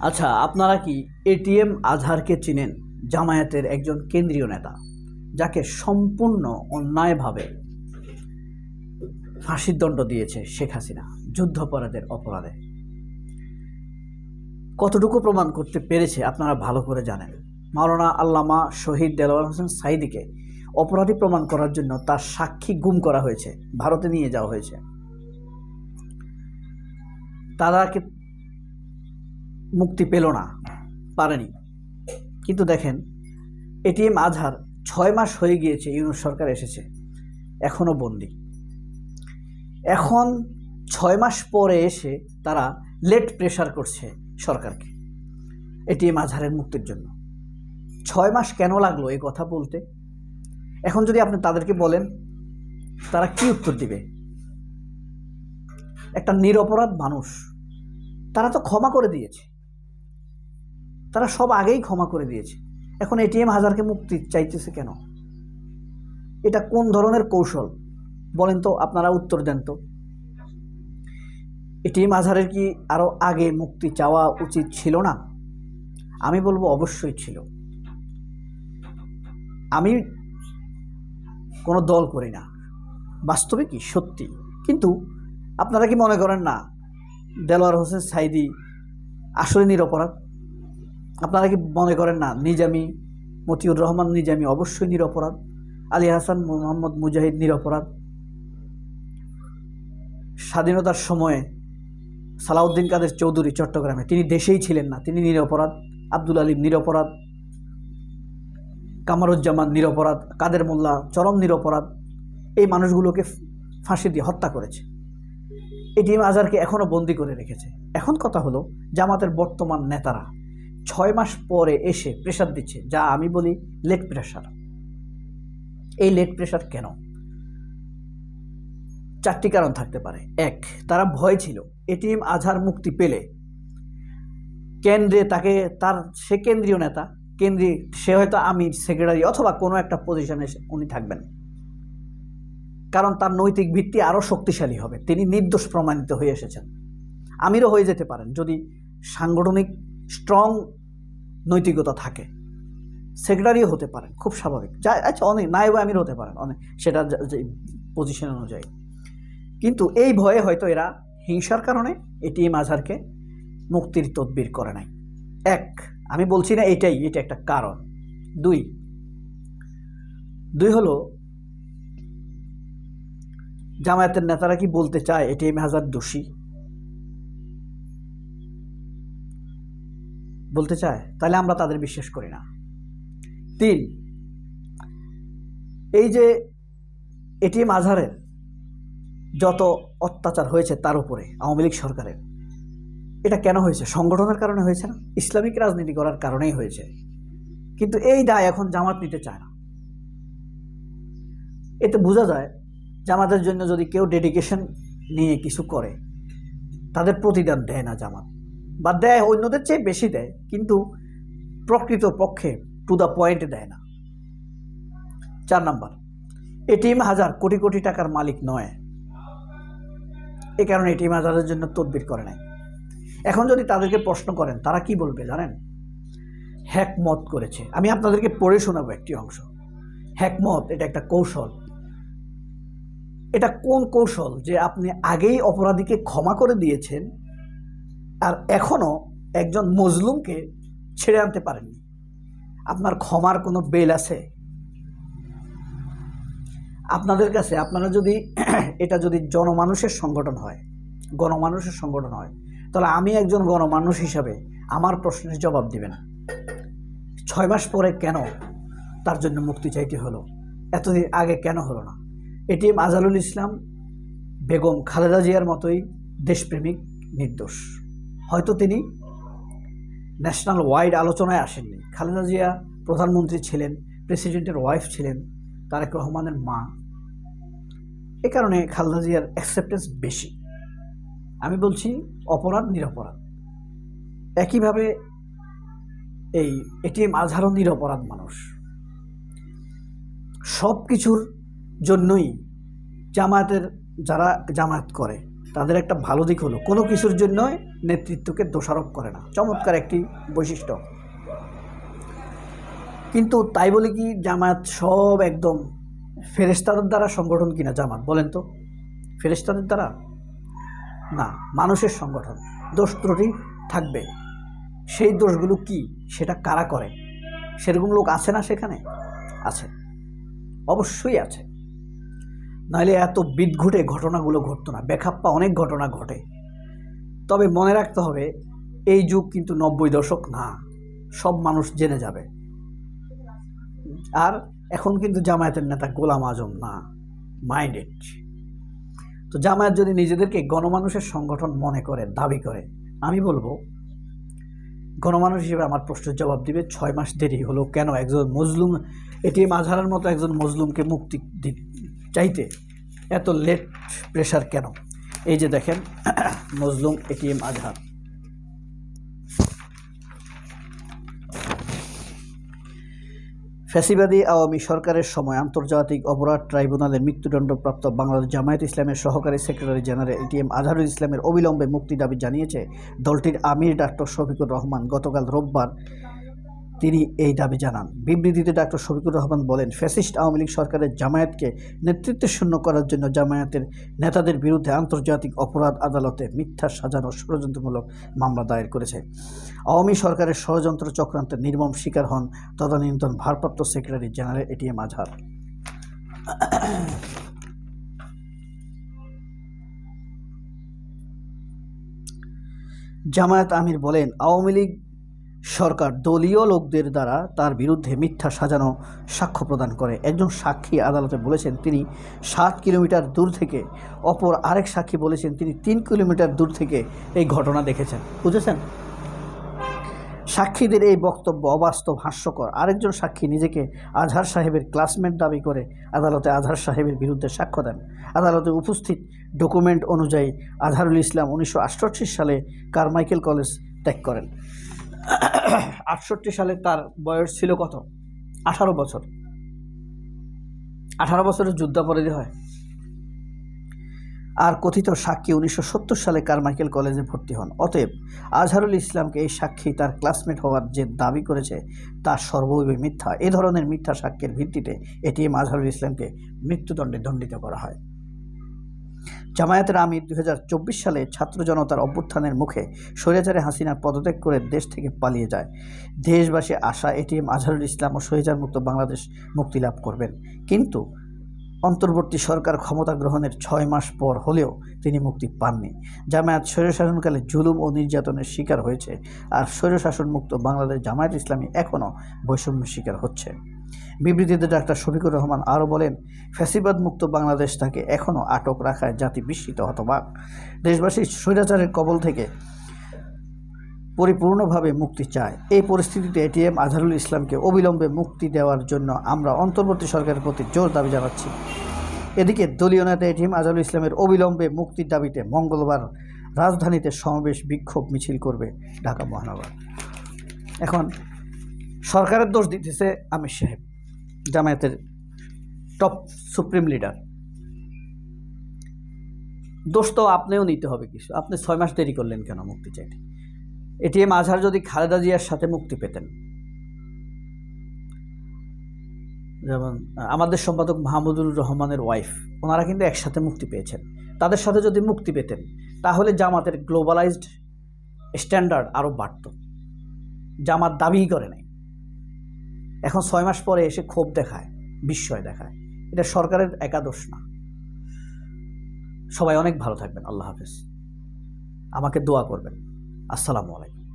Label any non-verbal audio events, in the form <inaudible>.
আচ্ছা আপনারা কি এটিএম আজহারকে চিনেন? জামায়াতের একজন কেন্দ্রীয় নেতা, যাকে সম্পূর্ণ অন্যায়ভাবে ফাঁসির দণ্ড দিয়েছে শেখ হাসিনা যুদ্ধাপরাধের অপরাধে। কতটুকু প্রমাণ করতে পেরেছে আপনারা ভালো করে জানেন। মাওলানা আল্লামা শহীদ দেলোয়ার হোসেন সাইদিকে অপরাধী প্রমাণ করার জন্য তার সাক্ষী গুম করা হয়েছে, ভারতে নিয়ে যাওয়া হয়েছে। তারাকে মুক্তি পেল না, পারেনি। কিন্তু দেখেন এটিএম আজহার ছয় মাস হয়ে গিয়েছে ইউনুস সরকার এসেছে, এখনও বন্দি। এখন ছয় মাস পরে এসে তারা লেট প্রেশার করছে সরকারকে এটিএম আজহারের মুক্তির জন্য। ছয় মাস কেন লাগল এই কথা বলতে? এখন যদি আপনি তাদেরকে বলেন, তারা কি উত্তর দিবে? একটা নিরপরাধ মানুষ, তারা তো ক্ষমা করে দিয়েছে। তারা সব আগেই ক্ষমা করে দিয়েছে। এখন এটিএম হাজারকে মুক্তি চাইতেছে কেন? এটা কোন ধরনের কৌশল? বলেন তো, আপনারা উত্তর দেন তো। এটিএম আজহারের কি আরও আগে মুক্তি চাওয়া উচিত ছিল না? আমি বলব অবশ্যই ছিল। আমি কোনো দল করি না। বাস্তবে কি? সত্যি। কিন্তু আপনারা কি মনে করেন না, দেলোয়ার হোসেন সাইদি আসলে নিরপরাধ? আপনারা কি মনে করেন না, নিজামি, মতিউর রহমান নিজামি অবশ্যই নিরপরাধ? আলী হাসান মোহাম্মদ মুজাহিদ নিরপরাধ? স্বাধীনতার সময়ে সালাউদ্দিন কাদের চৌধুরী চট্টগ্রামে, তিনি দেশেই ছিলেন না, তিনি নিরপরাধ। আব্দুল আলিম নিরপরাধ। কামারুজ্জামান নিরপরাধ। কাদের মোল্লা চরম নিরপরাধ। এই মানুষগুলোকে ফাঁসি দিয়ে হত্যা করেছে। এটিএম আজহারকে এখনও বন্দি করে রেখেছে। এখন কথা হলো জামাতের বর্তমান নেতারা। ছয় মাস পরে এসে প্রেশার দিচ্ছে, যা আমি বলি লেট প্রেশার এই লেট প্রেশার কেন? চারটি কারণ থাকতে পারে। এক, তারা ভয় ছিল, এটিএম আজহার মুক্তি পেলে। কেন্দ্রে তাকে, তার, সে কেন্দ্রীয় নেতা কেন্দ্রীয় সে হয়তো আমির সেক্রেটারি অথবা কোনো একটা পজিশনে উনি থাকবেন। কারণ তার নৈতিক ভিত্তি আরও শক্তিশালী হবে। তিনি নির্দোষ প্রমাণিত হয়ে এসেছেন। আমিরও হয়ে যেতে পারেন যদি সাংগঠনিক স্ট্রং নৈতিকতা থাকে। সেক্রেটারিও হতে পারেন, খুব স্বাভাবিক। যা আচ্ছা অনেক, নায়ব আমির হতে পারেন, অনেক, সেটা পজিশন অনুযায়ী। কিন্তু এই ভয়ে হয়তো এরা হিংসার কারণে এটিএম আজহারকে মুক্তির তদবির করে নাই। এক, আমি বলছি না এটাই, এটা একটা কারণ। দুই দুই হলো, জামায়াতের নেতারা কি বলতে চায় এটিএম হাজার দোষী? বলতে চায়, তাহলে আমরা তাদের বিশ্বাস করি না। তিন, এই যে এটিএম আজহারের যত অত্যাচার হয়েছে তার উপরে, আওয়ামী লীগ সরকারের, এটা কেন হয়েছে? সংগঠনের কারণে হয়েছে না? ইসলামিক রাজনীতি করার কারণেই হয়েছে। কিন্তু এই দায় এখন জামাত নিতে চায় না। এতে বোঝা যায়, জামাতের জন্য যদি কেউ ডেডিকেশন নিয়ে কিছু করে, তাদের প্রতিদান দেয় না জামাত। বা দেয়, অন্যদের চেয়ে বেশি দেয়, কিন্তু প্রকৃত পক্ষে টু দ্য পয়েন্ট দেয় না। চার নাম্বার, এটিএম হাজার কোটি কোটি টাকার মালিক নয়। এ কারণে এটিএম হাজারের জন্য তদবির করে নাই। এখন যদি তাদেরকে প্রশ্ন করেন, তারা কি বলবে জানেন? হ্যাকমত করেছে। আমি আপনাদেরকে পড়ে শোনাবো একটি অংশ। হ্যাকমত, এটা একটা কৌশল। এটা কোন কৌশল? যে আপনি আগেই অপরাধীকে ক্ষমা করে দিয়েছেন আর এখনও একজন মজলুমকে ছেড়ে আনতে পারেননি। আপনার ক্ষমার কোনো বেল আছে? আপনাদের কাছে, আপনারা যদি <clears throat> এটা যদি জনমানুষের সংগঠন হয়, গণমানুষের সংগঠন হয়, তাহলে আমি একজন গণমানুষ হিসাবে আমার প্রশ্নের জবাব দিবেন ছয় মাস পরে কেন তার জন্য মুক্তি চাইতে হলো? এতদিন আগে কেন হলো না? এটিএম আজালুল ইসলাম, বেগম খালেদা জিয়ার মতোই দেশপ্রেমিক নির্দোষ। হয়তো তিনি ন্যাশনাল ওয়াইড আলোচনায় আসেননি। খালেদা জিয়া প্রধানমন্ত্রী ছিলেন প্রেসিডেন্টের ওয়াইফ ছিলেন, তারেক রহমানের মা। এ কারণে খালেদা জিয়ার অ্যাকসেপ্টেন্স বেশি। আমি বলছি অপরাধ, নিরপরাধ। একইভাবে এই এটিএম আজহারও নিরপরাধ মানুষ। সব কিছুর জন্যই জামায়াতের, যারা জামায়াত করে তাদের একটা ভালো দিক হলো, কোনো কিছুর জন্য নেতৃত্বকে দোষারোপ করে না। চমৎকার একটি বৈশিষ্ট্য। কিন্তু তাই বলে কি জামায়াত সব একদম ফেরেস্তাদের দ্বারা সংগঠন কিনা জামাত, বলেন তো? ফেরেস্তাদের দ্বারা? না, মানুষের সংগঠন। দোষ ত্রুটি থাকবে। সেই দোষগুলো কি, সেটা কারা করে? সেরকম লোক আছে না সেখানে? আছে। অবশ্যই আছে। নাহলে এত বিদঘুটে ঘটনাগুলো ঘটতো না বেখাপ্পা অনেক ঘটনা ঘটে। তবে মনে রাখতে হবে, এই যুগ কিন্তু নব্বই দশক না, সব মানুষ জেনে যাবে। আর এখন কিন্তু জামায়াতের নেতা গোলাম আজম না, মাইন্ডেড। তো জামায়াত যদি নিজেদেরকে গণমানুষের সংগঠন মনে করে, দাবি করে, আমি বলব, গণমানুষ হিসেবে আমার প্রশ্নের জবাব দিবে, ছয় মাস দেরি হলো কেন একজন মজলুম, এটিএম আজহারের মতো একজন মজলুমকে মুক্তি দি- চাইতে এত লেট প্রেশার কেন? এই যে দেখেন <coughs> মজলুম এটিএম আজহার। ফ্যাসিবাদী আওয়ামী সরকারের সময় আন্তর্জাতিক অপরাধ ট্রাইব্যুনালের মৃত্যুদণ্ডপ্রাপ্ত বাংলাদেশ জামায়াত ইসলামের সহকারী সেক্রেটারি জেনারেল এটিএম আজহারুল ইসলামের অবিলম্বে মুক্তি দাবি জানিয়েছে দলটির আমির ডাক্তার শফিকুর রহমান গতকাল রোববার তিনি এই দাবি জানান। বিবৃতিতে ডাক্তার শফিকুর রহমান বলেন, ফ্যাসিস্ট আওয়ামী লীগ সরকারের জামায়াতকে নেতৃত্ব শূন্য করার জন্য জামায়াতের নেতাদের বিরুদ্ধে আন্তর্জাতিক অপরাধ আদালতে মিথ্যা সাজানো ষড়যন্ত্রমূলক মামলা দায়ের করেছে। আওয়ামী সরকারের ষড়যন্ত্র চক্রান্তের নির্মম শিকার হন তদানীন্তন ভারপ্রাপ্ত secretary general ATM Azhar. Jamaat আমির বলেন, আওয়ামী লীগ সরকার দলীয় লোকদের দ্বারা তার বিরুদ্ধে মিথ্যা সাজানো সাক্ষ্য প্রদান করে। একজন সাক্ষী আদালতে বলেছেন তিনি সাত কিলোমিটার দূর থেকে, অপর আরেক সাক্ষী বলেছেন তিনি তিন কিলোমিটার দূর থেকে এই ঘটনা দেখেছেন। বুঝেছেন? সাক্ষীদের এই বক্তব্য অবাস্তব, হাস্যকর। আরেকজন সাক্ষী নিজেকে আজহার সাহেবের ক্লাসমেট দাবি করে আদালতে আজহার সাহেবের বিরুদ্ধে সাক্ষ্য দেন। আদালতে উপস্থিত ডকুমেন্ট অনুযায়ী আজহারুল ইসলাম উনিশশো আটষট্টি সালে কারমাইকেল কলেজ ত্যাগ করেন। আটষট্টি সালে তার বয়স ছিল কত? আঠারো বছর। আঠারো বছরের যুদ্ধাপরাধী হয়। আর কথিত সাক্ষী উনিশশো সত্তর সালে কারমাইকেল কলেজে ভর্তি হন। অতএব আজহারুল ইসলামকে এই সাক্ষী তার ক্লাসমেট হওয়ার যে দাবি করেছে, তা সর্বৈবই মিথ্যা। এ ধরনের মিথ্যা সাক্ষ্যের ভিত্তিতে এটিএম আজহারুল ইসলামকে মৃত্যুদণ্ডে দণ্ডিত করা হয়। জামায়াতের আমির দুই সালে ছাত্র জনতার অভ্যুত্থানের মুখে স্বৈরাচারে হাসিনার পদত্যাগ করে দেশ থেকে পালিয়ে যায়। দেশবাসী আশা, এটিএম, আজহারুল ইসলাম ও স্বৈরাচার মুক্ত বাংলাদেশ মুক্তি লাভ করবেন। কিন্তু অন্তর্বর্তী সরকার ক্ষমতা গ্রহণের ছয় মাস পর হলেও তিনি মুক্তি পাননি। জামায়াত স্বৈরশাসনকালে জুলুম ও নির্যাতনের শিকার হয়েছে, আর স্বৈরশাসন মুক্ত বাংলাদেশ জামায়াত ইসলামী এখনও বৈষম্যের শিকার হচ্ছে। বিবৃতিতে ডাক্তার শফিকুর রহমান আরও বলেন ফ্যাসিবাদ মুক্ত বাংলাদেশ তাকে এখনও আটক রাখায় জাতি বিস্মিত হতবাক। দেশবাসী স্বৈরাচারের কবল থেকে পরিপূর্ণভাবে মুক্তি চায়। এই পরিস্থিতিতে এটিএম আজহারুল ইসলামকে অবিলম্বে মুক্তি দেওয়ার জন্য আমরা অন্তর্বর্তী সরকারের প্রতি জোর দাবি জানাচ্ছি। এদিকে দলীয় নেতা এটিএম আজহারুল ইসলামের অবিলম্বে মুক্তির দাবিতে মঙ্গলবার রাজধানীতে সমাবেশ বিক্ষোভ মিছিল করবে ঢাকা মহানগর। এখন সরকারের দোষ দিতেছে আমির সাহেব, জামায়াতের টপ সুপ্রিম লিডার দোষ তো আপনিও নিতে হবে কিছু। আপনি ছয় মাস দেরি করলেন কেন মুক্তি চাইতে? এটিএম আজহার যদি খালেদা জিয়ার সাথে মুক্তি পেতেন। যেমন, আমাদের সম্পাদক মাহমুদুর রহমানের ওয়াইফ ওনারা কিন্তু একসাথে মুক্তি পেয়েছেন। তাদের সাথে যদি মুক্তি পেতেন, তাহলে জামাতের গ্লোবালাইজড স্ট্যান্ডার্ড আরও বাড়ত। জামাত দাবিই করে নাই। এখন ছয় মাস পরে এসে ক্ষোভ দেখায়, বিস্ময় দেখায়। এটা সরকারের একাদশ না। সবাই অনেক ভালো থাকবেন। আল্লাহ হাফিজ। আমাকে দোয়া করবেন। আসসালামু আলাইকুম।